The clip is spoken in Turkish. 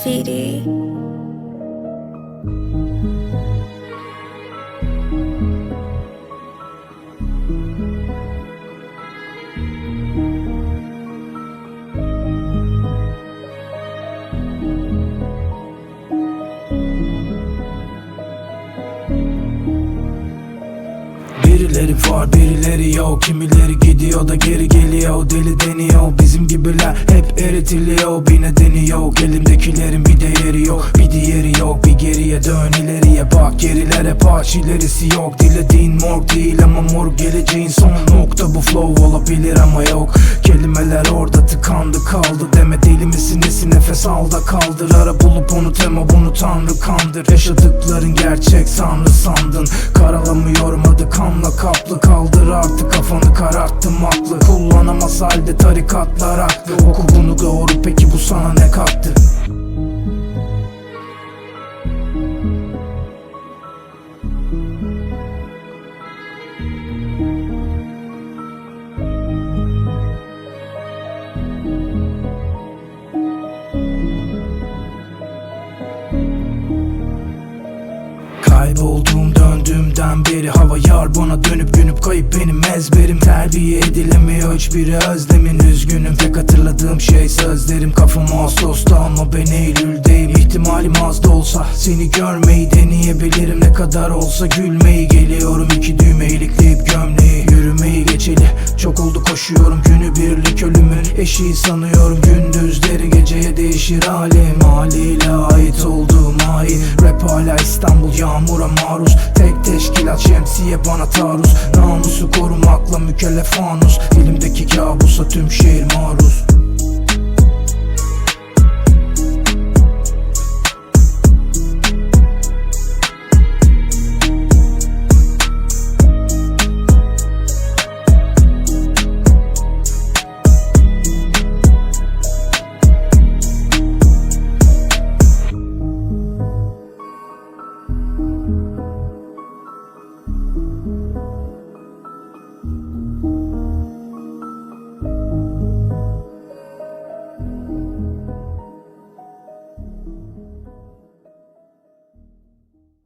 Fidi. Birileri var birileri yok. Kimileri gidiyor da geri geliyor. Deli deniyor bizim gibiler hep eritiliyor Bir nedeni yok elimdekilerin bir değeri yok Diğeri yok bir geriye dön. İleriye bak Gerilere paç ilerisi yok Dilediğin morg değil ama morg geleceğin son nokta. Bu flow olabilir ama yok. Kelimeler orada tıkandı kaldı. Deme deli misin nesin nefes al da kaldır. Ara bulup unut ama bunu tanrı kandır. Yaşadıkların gerçek sanrı sandın. Karalamıyorum adı kanla kaplı. Kaldır artık kafanı kararttım aklı. Kullanamaz halde tarikatlar haklı Oku bunu doğru. Peki bu sana ne kattı? Kaybolduğum döndüğümden beri hava yar bana dönüp günüp kayıp benim ezberim. Terbiye edilemiyor hiçbiri özlemin üzgünüm. Tek hatırladığım şey sözlerim kafam Ağustos'ta ama ben Eylül'deyim. İhtimalim az da olsa seni görmeyi deneyebilirim. Ne kadar olsa gülmeyi geliyorum. İki düğme ilikleyip gömleği Yürümeyi geçeli. Çok oldu koşuyorum günü birlik ölümün eşiği sanıyorum. Gündüzleri geceye değişir halim. Haliyle yağmura maruz. Tek teşkilat şemsiye bana taarruz. Namusu korumakla mükellef fanus Dilimdeki kabusa tüm şehir maruz